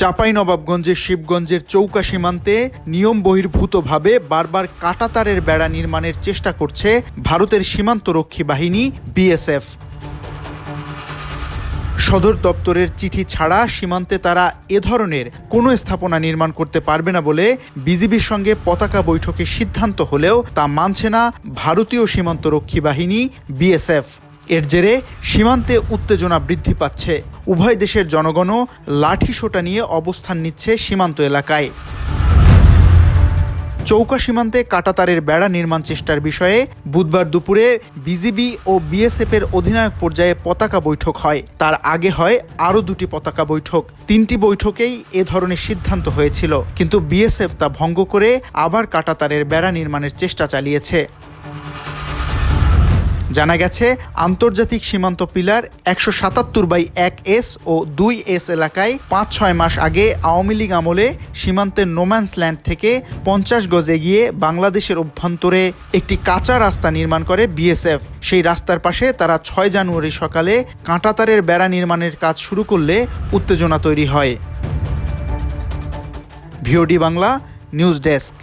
চাঁপাইনবাবগঞ্জের শিবগঞ্জের চৌকা সীমান্তে নিয়ম বহির্ভূতভাবে বারবার কাটাতারের বেড়া নির্মাণের চেষ্টা করছে ভারতের সীমান্তরক্ষী বাহিনী, বিএসএফ। সদর দপ্তরের চিঠি ছাড়া সীমান্তে তারা এ ধরনের কোনো স্থাপনা নির্মাণ করতে পারবে না বলে বিজিবির সঙ্গে পতাকা বৈঠকে সিদ্ধান্ত হলেও তা মানছে না ভারতীয় সীমান্তরক্ষী বাহিনী, বিএসএফ। এর জেরে সীমান্তে উত্তেজনা বৃদ্ধি পাচ্ছে। উভয় দেশের জনগণও লাঠি সোটা নিয়ে অবস্থান নিচ্ছে সীমান্ত এলাকায়। চৌকা সীমান্তে কাটাতারের বেড়া নির্মাণ চেষ্টার বিষয়ে বুধবার দুপুরে বিজিবি ও বিএসএফ এর অধিনায়ক পর্যায়ে পতাকা বৈঠক হয়। তার আগে হয় আরও দুটি পতাকা বৈঠক। তিনটি বৈঠকেই এ ধরনের সিদ্ধান্ত হয়েছিল। কিন্তু বিএসএফ তা ভঙ্গ করে আবার কাটাতারের বেড়া নির্মাণের চেষ্টা চালিয়েছে। জানা গেছে, আন্তর্জাতিক সীমান্ত পিলার একশো সাতাত্তর বাই এক এস ও দুই এস এলাকায় পাঁচ ছয় মাস আগে আওয়ামী লীগ আমলে সীমান্তের নোম্যান্স ল্যান্ড থেকে পঞ্চাশ গজ এগিয়ে বাংলাদেশের অভ্যন্তরে একটি কাঁচা রাস্তা নির্মাণ করে বিএসএফ। সেই রাস্তার পাশে তারা ছয় জানুয়ারি সকালে কাঁটাতারের বেড়া নির্মাণের কাজ শুরু করলে উত্তেজনা তৈরি হয়। VOD Bangla, news desk.